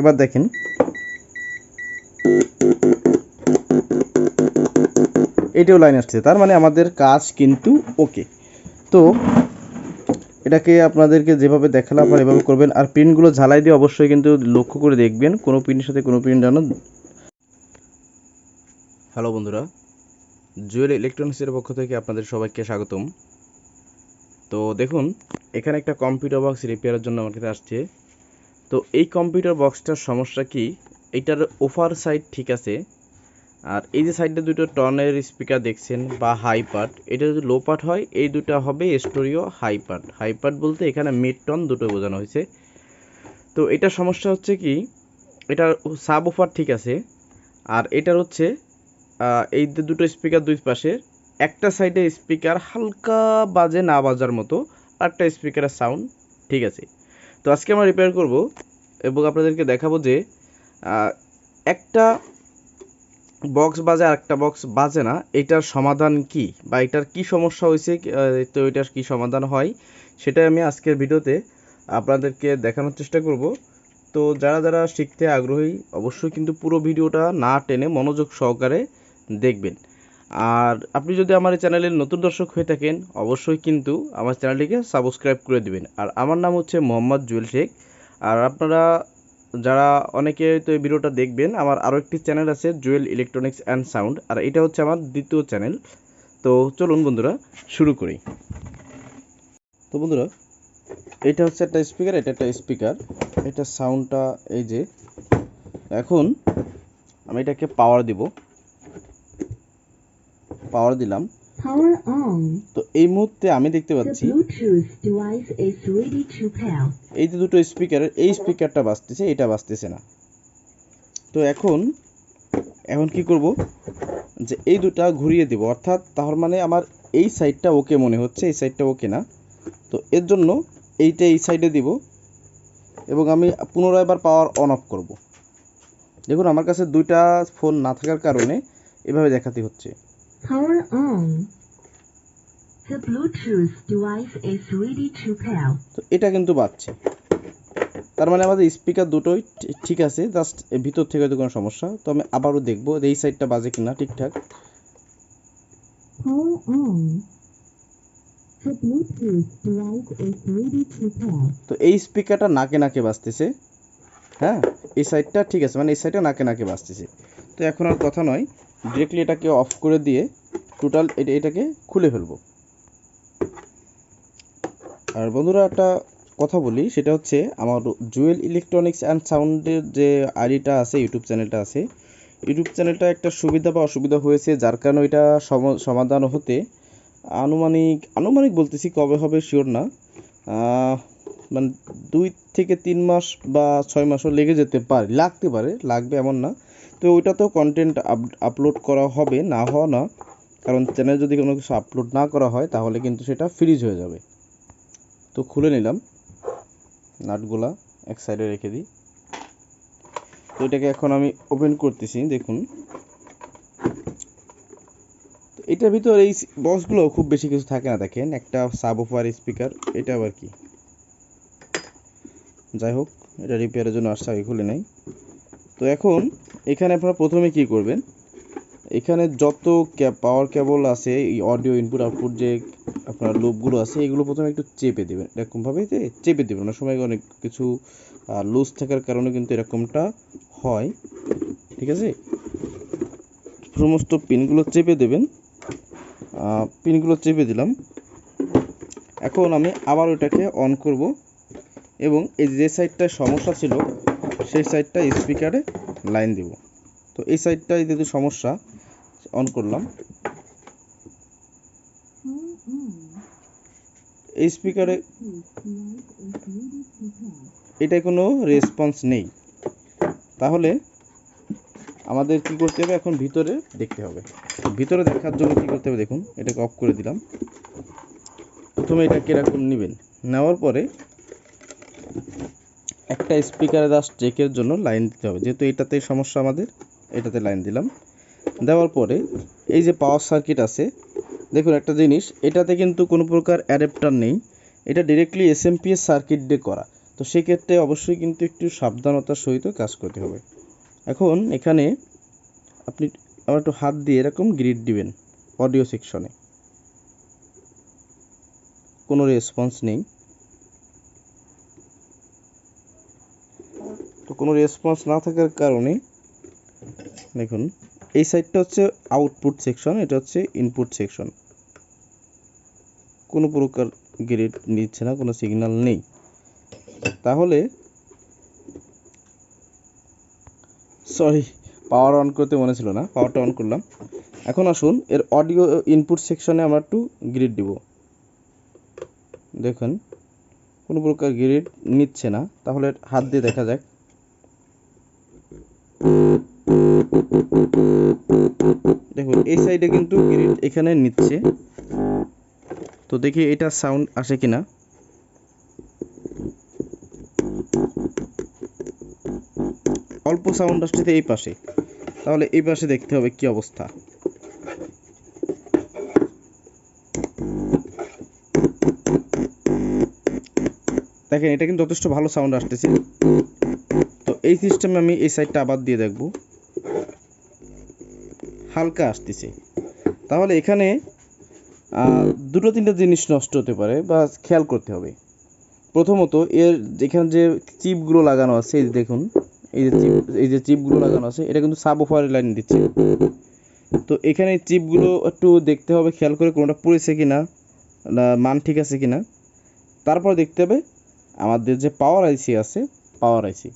এবার দেখেন। এটাও লাইন আসছে, তার মানে আমাদের কাজ কিন্তু ওকে তো এটাকে আপনাদেরকে যেভাবে দেখালাম, আপনারা এভাবে করবেন। আর পিনগুলো ঝালাই দিয়ে অবশ্যই কিন্তু লক্ষ্য করে দেখবেন, কোনো প্রিন্টের সাথে কোনো প্রিন্ট যেন হ্যালো বন্ধুরা জুয়েল ইলেকট্রনিক্সের পক্ষ থেকে আপনাদের সবাইকে স্বাগতম। তো দেখুন, এখানে একটা কম্পিউটার বক্স রিপেয়ারের জন্য আমার কাছে আসছে। তো এই কম্পিউটার বক্সটার সমস্যা কি? এটার ওফার সাইড ঠিক আছে। আর এই যে সাইডে দুটো টনের স্পিকার দেখছেন বা হাই পার্ট এটা যদি লো পার্ট হয়, এই দুটো হবে স্টোরিও হাই পার্ট হাই পার্ট বলতে এখানে মিড টন দুটো বোঝানো হয়েছে। তো এটা সমস্যা হচ্ছে কি? এটার সাব ওফার ঠিক আছে। আর এটার হচ্ছে এই দুটো স্পিকার দুই পাশে একটা সাইডে স্পিকার হালকা বাজে না বাজার মতো আর একটা স্পিকারের সাউন্ড ঠিক আছে। তো আজকে আমরা রিপেয়ার করব এবং আপনাদেরকে দেখাবো যে একটা বক্স বাজে আর একটা বক্স বাজে না। এটার সমাধান কি বা এটার কি সমস্যা হয়েছে তো এটার কি সমাধান হয় সেটাই আমি আজকের ভিডিওতে আপনাদেরকে দেখানোর চেষ্টা করব। তো যারা যারা শিখতে আগ্রহী, অবশ্যই কিন্তু পুরো ভিডিওটা না টেনে মনোযোগ সহকারে দেখবেন। আর আপনি যদি আমার এই চ্যানেলের নতুন দর্শক হয়ে থাকেন, অবশ্যই কিন্তু আমার চ্যানেলটিকে সাবস্ক্রাইব করে দিবেন। আর আমার নাম হচ্ছে মোহাম্মদ জুয়েল শেখ। আর আপনারা যারা অনেকে তো এই ভিডিওটা দেখবেন, আমার আরও একটি চ্যানেল আছে, জুয়েল ইলেকট্রনিক্স অ্যান্ড সাউন্ড। আর এটা হচ্ছে আমার দ্বিতীয় চ্যানেল। তো চলুন বন্ধুরা, শুরু করি। তো বন্ধুরা, এটা হচ্ছে একটা স্পিকার এটা একটা স্পিকার এটা সাউন্ডটা এই যে, এখন আমি এটাকে পাওয়ার দিব। পাওয়ার দিলাম। তো এই মুহূর্তে আমি দেখতে পাচ্ছি. এই যে দুটো স্পিকার এই স্পিকারটা বাজতেছে এটা বাজতেছে না। তো এখন এখন কি করব? যে এই দুটা ঘুরিয়ে দেব। অর্থাৎ তার মানে আমার এই সাইডটা ওকে মনে হচ্ছে এই সাইডটা ওকে না। তো এর জন্য এইটা এই সাইডে দিব এবং আমি পুনরায় এবার পাওয়ার অন অফ করব। দেখুন আমার কাছে দুইটা ফোন না থাকার কারণে এভাবে দেখাতে হচ্ছে। Power on. The Bluetooth device is ready to pair. তো এটা কিন্তু বাজছে তার মানে আমাদের স্পিকার দুটোই ঠিক আছে জাস্ট ভিতর থেকে হয়তো কোনো সমস্যা তো আমি আবারও দেখব এই সাইডটা বাজে কিনা ঠিকঠাক Power on. The Bluetooth device is ready to pair. তো এই স্পিকারটা নাকে নাকে বাজতেছে হ্যাঁ এই সাইডটা ঠিক আছে মানে এই সাইডটা নাকে নাকে বাজতেছে তো এখন আর কথা নয় ডিরেক্টলি এটাকে অফ করে দিয়ে টোটাল এটা এটাকে খুলে ফেলব। আর বন্ধুরা একটা কথা বলি, সেটা হচ্ছে আমার জুয়েল ইলেকট্রনিক্স অ্যান্ড সাউন্ডের যে আইডিটা আছে ইউটিউব চ্যানেলটা আছে ইউটিউব চ্যানেলটা একটা সুবিধা বা অসুবিধা হয়েছে, যার কারণে এটা সম- সমাধান হতে আনুমানিক আনুমানিক বলতেছি কবে হবে শিওর না। মানে দুই থেকে তিন মাস বা ছয় মাসও লেগে যেতে পারে, লাগতে পারে, লাগবে এমন না। তো ওইটাতেও কন্টেন্ট আপলোড করা হবে, না হওয়া না, কারণ চ্যানেল যদি কোনো কিছু আপলোড না করা হয়, তাহলে কিন্তু সেটা ফ্রিজ হয়ে যাবে। তো খুলে নিলাম, নাটগুলা এক সাইডে রেখে দিই। তো এটাকে এখন আমি ওপেন করতেছি, দেখুন। এটার ভিতর এই বক্সগুলো খুব বেশি কিছু থাকে না, দেখেন, একটা সাব ওফার স্পিকার এটা আবার কি? যাই হোক, এটা রিপেয়ারের জন্য আসছে, আগে খুলে নেই। তো এখন এখানে আপনারা প্রথমে কি করবেন? এখানে যত পাওয়ার কেবল আছে, এই অডিও ইনপুট আউটপুট যে আপনার লুপগুলো আছে, এগুলো প্রথমে একটু চেপে দেবেন। এরকমভাবে যে চেপে দেবেন। অনেক সময় অনেক কিছু লুজ থাকার কারণে কিন্তু এরকমটা হয়। ঠিক আছে? সমস্ত পিনগুলো চেপে দেবেন। পিনগুলো চেপে দিলাম। এখন আমি আবার ওটাকে অন করব এবং এই যে সাইডটায় সমস্যা ছিল, সেই সাইডটা স্পিকারে লাইন দিব। তো এই সাইডটায় যেহেতু সমস্যা অন করলাম। এই স্পিকারে. এটায় কোনো রেসপন্স নেই। তাহলে আমাদের কি করতে হবে? এখন ভিতরে দেখতে হবে। তো ভিতরে দেখার জন্য কি করতে হবে? দেখুন, এটাকে অফ করে দিলাম। প্রথমে এটা কীরকম নেবেন। নেওয়ার পরে একটা স্পিকারে জাস্ট চেকের জন্য লাইন দিতে হবে। যেহেতু এটাতে সমস্যা আমাদের, এটাতে লাইন দিলাম। দেওয়ার পরে এই যে পাওয়ার সার্কিট আছে, দেখুন একটা জিনিস, এটাতে কিন্তু কোনো প্রকার অ্যাডাপ্টার নেই। এটা ডিরেক্টলি এস এসএমপিএস সার্কিট দিয়ে করা। তো সেক্ষেত্রে অবশ্যই কিন্তু একটু সাবধানতার সহিত কাজ করতে হবে। এখন এখানে আপনি আবার একটু হাত দিয়ে এরকম গ্রিড দিবেন অডিও সেকশনে কোনো রেসপন্স নেই। কোনো রেসপন্স না থাকার কারণে দেখুন, এই সাইডটা হচ্ছে আউটপুট সেকশন এটা হচ্ছে ইনপুট সেকশন কোনো প্রকার গ্রেড নিচ্ছে না, কোনো সিগন্যাল নেই। তাহলে সরি পাওয়ার অন করতে মনে ছিল না পাওয়ারটা অন করলাম। এখন আসুন, এর অডিও ইনপুট সেকশনে আমরা একটু গ্রিড দিব। দেখুন, কোনো প্রকার গ্রিড নিচ্ছে না, তাহলে হাত দিয়ে দেখা যাক। দেখুন, এই সাইডে কিন্তু গ্রিড এখানে নিচ্ছে। তো দেখি এটা সাউন্ড আসে কিনা। অল্প সাউন্ড আসছে এই পাশে। তাহলে এই পাশে দেখতে হবে কি অবস্থা। দেখেন, এটা কিন্তু যথেষ্ট ভালো সাউন্ড আসতেছে। এই সিস্টেমে আমি এই সাইডটা আবার দিয়ে দেখব। হালকা আসতেছে। তাহলে এখানে দুটো তিনটা জিনিস নষ্ট হতে পারে বা খেয়াল করতে হবে। প্রথমত, এর যেখানে যে চিপগুলো লাগানো আছে, এই দেখুন, এই যে চিপ, এই যে চিপগুলো লাগানো আছে, এটা কিন্তু সাব ওফার লাইন দিচ্ছে। তো এখানে চিপগুলো একটু দেখতে হবে, খেয়াল করে কোনোটা পড়েছে কিনা, না মান ঠিক আছে কিনা। তারপর দেখতে হবে, আমাদের যে পাওয়ার আইসি আছে, পাওয়ার আইসি।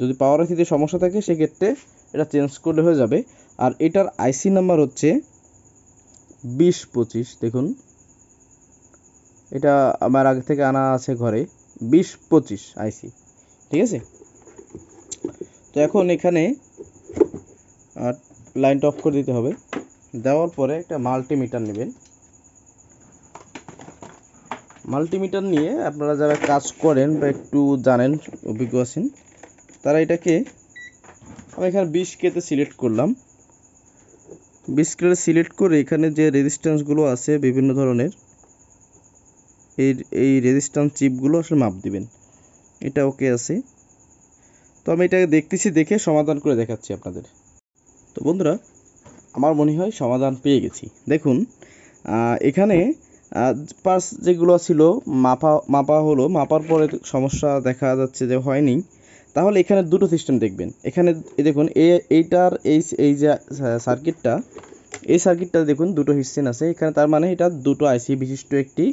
যদি পাওয়ার আইসিতে সমস্যা থাকে, সেক্ষেত্রে এটা চেঞ্জ করলে হয়ে যাবে। আর এটার আইসি নাম্বার হচ্ছে বিশ পঁচিশ, দেখুন। এটা আমার আগে থেকে আনা আছে ঘরে, বিশ পঁচিশ আইসি ঠিক আছে? তো এখন এখানে লাইনটা অফ করে দিতে হবে। দেওয়ার পরে একটা মাল্টিমিটার নেবেন। মাল্টিমিটার নিয়ে আপনারা যারা কাজ করেন বা একটু জানেন, অভিজ্ঞ আছেন এটাকে আমি এখানে বিশ কেতে সিলেক্ট করলাম। বিশ কেতে সিলেক্ট করে এখানে যে রেজিস্ট্যান্সগুলো আছে বিভিন্ন ধরনের এই এই রেজিস্ট্যান্স চিপগুলো আসলে মাপ দিবেন। এটা ওকে আছে। তো আমি এটাকে দেখতেছি, দেখে সমাধান করে দেখাচ্ছি আপনাদের। তো বন্ধুরা, আমার মনে হয় সমাধান পেয়ে গেছি। দেখুন এখানে পার্স যেগুলো ছিল, মাপা মাপা হলো, মাপার পরে সমস্যা দেখা যাচ্ছে যে হয়নি। তাহলে এখানে দুটো সিস্টেম দেখবেন। এখানে দেখুন, এ, এইটার এই এই যে সার্কিটটা এই সার্কিটটা দেখুন, দুটো হিসেন আছে। এখানে তার মানে এটা দুটো আইসি বিশিষ্ট একটি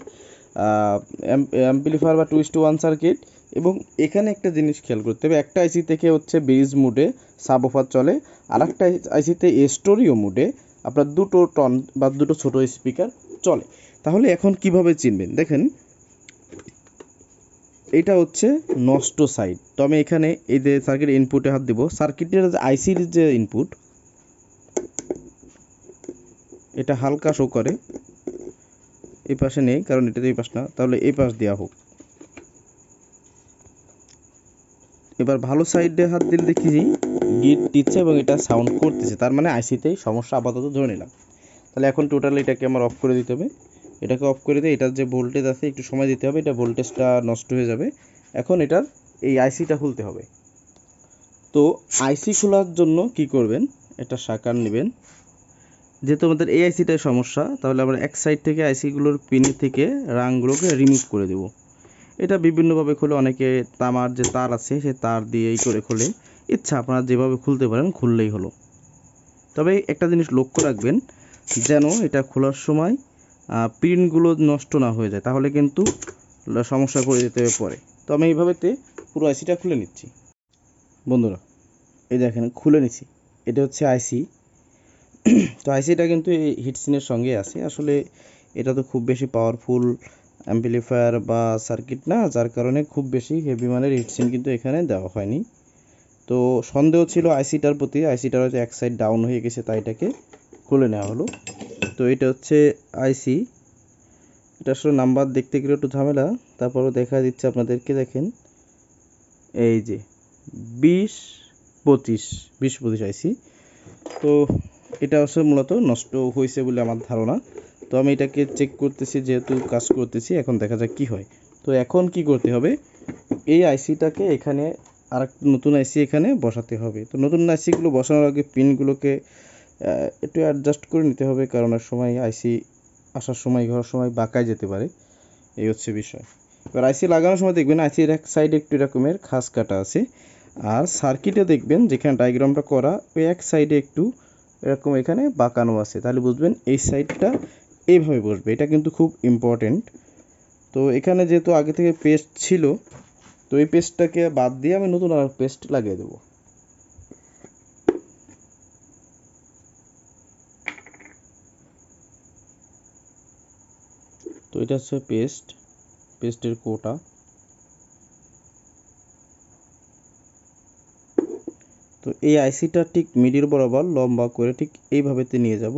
অ্যাম্পলিফায়ার বা টু টু ওয়ান সার্কিট এবং এখানে একটা জিনিস খেয়াল করতে হবে। একটা আইসি থেকে হচ্ছে ব্রিজ মুডে সাবওফার চলে আর একটা আইসিতে স্টোরিও মুডে আপনার দুটো টন বা দুটো ছোট স্পিকার চলে। তাহলে এখন কীভাবে চিনবেন? দেখেন এটা হচ্ছে নষ্ট সাইড তো আমি এখানে এই যে সার্কিট ইনপুটে হাত দিব। সার্কিটের যে আইসির যে ইনপুট এটা হালকা শো করে। এই পাশে নেই, কারণ এটা এই পাশ না। তাহলে এই পাশ দেওয়া হোক। এবার ভালো সাইডে হাত দিলে দেখি গিট দিচ্ছে এবং এটা সাউন্ড করতেছে। তার মানে আইসিতেই সমস্যা আপাতত ধরে নিলাম। তাহলে এখন টোটাল এটাকে আমার অফ করে দিতে হবে। এটাকে অফ করে দিয়ে এটার যে ভোল্টেজ আছে, একটু সময় দিতে হবে, এটা ভোল্টেজটা নষ্ট হয়ে যাবে। এখন এটার এই আইসিটা খুলতে হবে। তো আইসি খোলার জন্য কি করবেন? এটা সাকার নেবেন। যেহেতু আমাদের এই আইসিটাই সমস্যা, তাহলে আমরা এক সাইড থেকে আইসিগুলোর পিন থেকে রাংগুলোকে রিমুভ করে দেব। এটা বিভিন্নভাবে খুলে অনেকে তামার যে তার আছে সে তার দিয়েই করে খোলে। ইচ্ছা, আপনারা যেভাবে খুলতে পারেন, খুললেই হলো। তবে একটা জিনিস লক্ষ্য রাখবেন, যেন এটা খোলার সময় প্রিন্টগুলো নষ্ট না হয়ে যায়, তাহলে কিন্তু সমস্যা করে যেতে পারে। তো আমি এইভাবেতে পুরো আইসিটা খুলে নিচ্ছি। বন্ধুরা, এই দেখেন, খুলে নিচ্ছি। এটা হচ্ছে আইসি তো আইসিটা কিন্তু এই হিটসিনের সঙ্গে আছে। আসলে এটা তো খুব বেশি পাওয়ারফুল অ্যাম্পলিফায়ার বা সার্কিট না, যার কারণে খুব বেশি হেভি মানের হিটসিন কিন্তু এখানে দেওয়া হয়নি। তো সন্দেহ ছিল আইসিটার প্রতি। আইসিটার হয়তো এক সাইড ডাউন হয়ে গেছে, তাই এটাকে খুলে নেওয়া হলো। তো এটা হচ্ছে আইসি এটা আসলে নাম্বার দেখতে গেলে একটু ঝামেলা, তারপরও দেখা দিচ্ছে আপনাদেরকে, দেখেন। এই যে, বিশ পঁচিশ বিশ পঁচিশ আইসি তো এটা আসলে মূলত নষ্ট হয়েছে বলে আমার ধারণা। তো আমি এটাকে চেক করতেছি, যেহেতু কাজ করতেছি, এখন দেখা যাক কি হয়। তো এখন কি করতে হবে? এই আইসিটাকে এখানে আর নতুন আইসি এখানে বসাতে হবে। তো নতুন আইসিগুলো বসানোর আগে পিনগুলোকে একটু অ্যাডজাস্ট করে নিতে হবে কারণ অনেক সময় আইসি আসার সময়, ঘোরার সময় বাঁকায় যেতে পারে। এই হচ্ছে বিষয়। এবার আইসি লাগানোর সময় দেখবেন আইসির এক সাইডে একটু এরকমের খাস কাটা আছে। আর সার্কিটে দেখবেন যেখানে ডায়াগ্রামটা করা, ওই এক সাইডে একটু এরকম এখানে বাঁকানো আছে। তাহলে বুঝবেন এই সাইডটা এইভাবে বসবে। এটা কিন্তু খুব ইম্পর্টেন্ট তো এখানে যেহেতু আগে থেকে পেস্ট ছিল, তো এই পেস্টটাকে বাদ দিয়ে আমি নতুন আর পেস্ট লাগিয়ে দেবো। এটা হচ্ছে পেস্ট, পেস্টের কোটা। তো এই আইসিটা ঠিক মিডিল বরাবর লম্বা করে ঠিক এইভাবেতে নিয়ে যাব,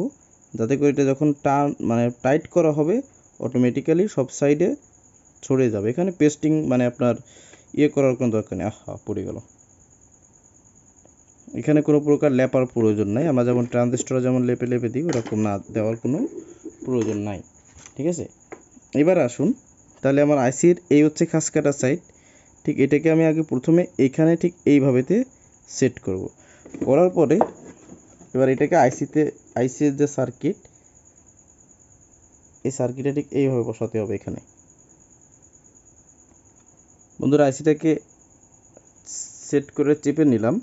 যাতে করে এটা যখন টান মানে টাইট করা হবে অটোমেটিক্যালি সব সাইডে ছড়ে যাবে। এখানে পেস্টিং মানে আপনার ইয়ে করার কোনো দরকার নেই। আহা, পড়ে গেল। এখানে কোনো প্রকার লেপার প্রয়োজন নাই। আমরা যেমন ট্রানজিস্টর যেমন লেপে লেপে দিই, ওরকম না, দেওয়ার কোনো প্রয়োজন নাই। ঠিক আছে? এবার আসুন, তাহলে আমার আইসির এই হচ্ছে খাস কাটা সাইড ঠিক এটাকে আমি আগে প্রথমে এইখানে ঠিক এইভাবেতে সেট করব। করার পরে এবার এটাকে আইসিতে আইসির যে সার্কিট এই সার্কিটে ঠিক এইভাবে বসাতে হবে এখানে। বন্ধুরা আইসিটাকে সেট করে চেপে নিলাম।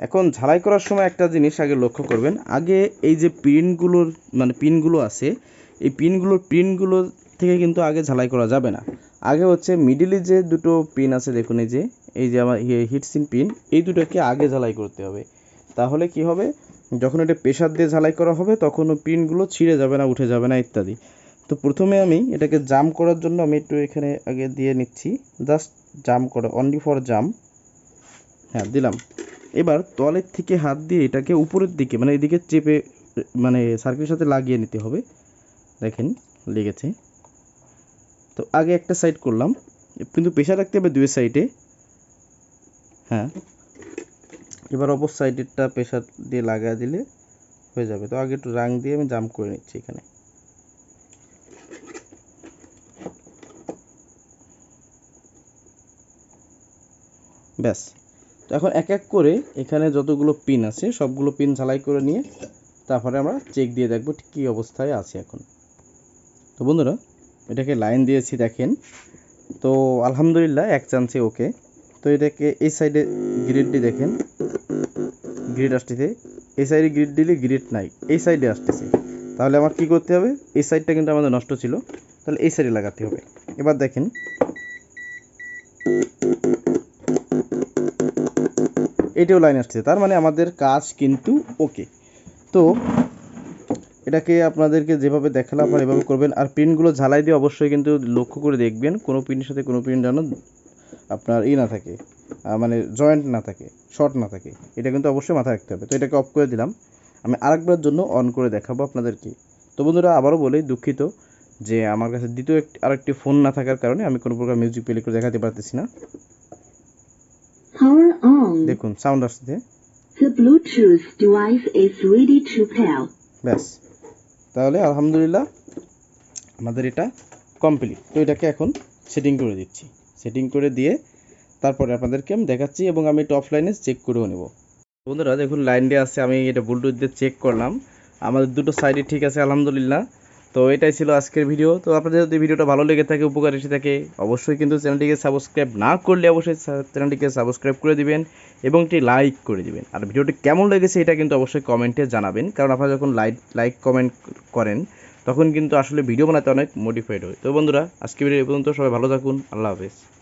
এখন ঝালাই করার সময় একটা জিনিস আগে লক্ষ্য করবেন। আগে এই যে পিনগুলোর মানে পিনগুলো আছে, এই পিনগুলোর পিনগুলো থেকে কিন্তু আগে ঝালাই করা যাবে না। আগে হচ্ছে মিডিলে যে দুটো পিন আছে দেখুন এই যে এই যে আমার হিটসিন পিন এই দুটোকে আগে ঝালাই করতে হবে। তাহলে কি হবে? যখন এটা প্রেশার দিয়ে ঝালাই করা হবে, তখন পিনগুলো ছিঁড়ে যাবে না, উঠে যাবে না, ইত্যাদি। তো প্রথমে আমি এটাকে জাম করার জন্য আমি একটু এখানে আগে দিয়ে নিচ্ছি। জাস্ট জাম করে অনলি ফর জাম হ্যাঁ দিলাম। এবার তলের থেকে হাত দিয়ে এটাকে উপরের দিকে মানে এদিকে চেপে মানে সার্কিটের সাথে লাগিয়ে নিতে হবে। দেখেন, লেগেছে। তো আগে একটা সাইড করলাম, কিন্তু প্রেশার রাখতে হবে দুই সাইডে হ্যাঁ এবার অপর সাইডেরটা প্রেশার দিয়ে লাগায় দিলে হয়ে যাবে। তো আগে একটু রাং দিয়ে আমি জাম করে নিচ্ছি এখানে। ব্যাস। তো এখন এক এক করে এখানে যতগুলো পিন আছে, সবগুলো পিন ঝালাই করে নিয়ে তারপরে আমরা চেক দিয়ে দেখব ঠিক কী অবস্থায় আছে এখন। তো বন্ধুরা এটাকে লাইন দিয়েছি, দেখেন। তো আলহামদুলিল্লাহ, এক চান্সে ওকে তো এটাকে এই সাইডে গ্রিডটি দেখেন। গ্রিড আসতেছে। এই সাইডে গ্রিড দিলে গ্রিড নাই। এই সাইডে আসতেছে। তাহলে আমার কি করতে হবে? এই সাইডটা কিন্তু আমাদের নষ্ট ছিল। তাহলে এই সাইডে লাগাতে হবে। এবার দেখেন। এটাও লাইন আসছে তার মানে আমাদের কাজ কিন্তু ওকে তো এটাকে আপনাদেরকে যেভাবে দেখালাম আপনারা এভাবে করবেন আর পিনগুলো ঝালাই দিয়ে অবশ্যই কিন্তু লক্ষ্য করে দেখবেন কোনো পিনের সাথে কোনো পিন যেন আপনার ই না থাকে মানে জয়েন্ট না থাকে শর্ট না থাকে এটা কিন্তু অবশ্যই মাথায় রাখতে হবে। তো এটাকে অফ করে দিলাম। আমি আরেকবার জন্য অন করে দেখাবো আপনাদেরকে। তো বন্ধুরা আবারও বলি দুঃখিত যে আমার কাছে দ্বিতীয় একটি আরেকটি ফোন না থাকার কারণে আমি কোনো প্রকার মিউজিক প্লে করে দেখাতে পারতেছি না। দেখুন সাউন্ড আসছে. ব্যাস। তাহলে আলহামদুলিল্লাহ আমাদের এটা কমপ্লিট তো এটাকে এখন সেটিং করে দিচ্ছি। সেটিং করে দিয়ে তারপরে আপনাদেরকে আমি দেখাচ্ছি এবং আমি এটা অফলাইনে চেক করেও নেব। বন্ধুরা, দেখুন লাইন দিয়ে আছে, আমি এটা ব্লুটুথ দিয়ে চেক করলাম। আমাদের দুটো সাইডে ঠিক আছে, আলহামদুলিল্লাহ। তো এটাই ছিল আজকের ভিডিও তো আপনাদের যদি ভিডিওটা ভালো লেগে থাকে, উপকার এসে থাকে, অবশ্যই কিন্তু চ্যানেলটিকে সাবস্ক্রাইব না করলে অবশ্যই চ্যানেলটিকে সাবস্ক্রাইব করে দিবেন এবং একটি লাইক করে দিবেন। আর ভিডিওটি কেমন লেগেছে এটা কিন্তু অবশ্যই কমেন্টে জানাবেন। কারণ আপনারা যখন লাইক লাইক কমেন্ট করেন, তখন কিন্তু আসলে ভিডিও বানাতে অনেক মোটিফাইড হয়। তো বন্ধুরা আজকে ভিডিও পর্যন্ত, সবাই ভালো থাকুন, আল্লাহ হাফেজ।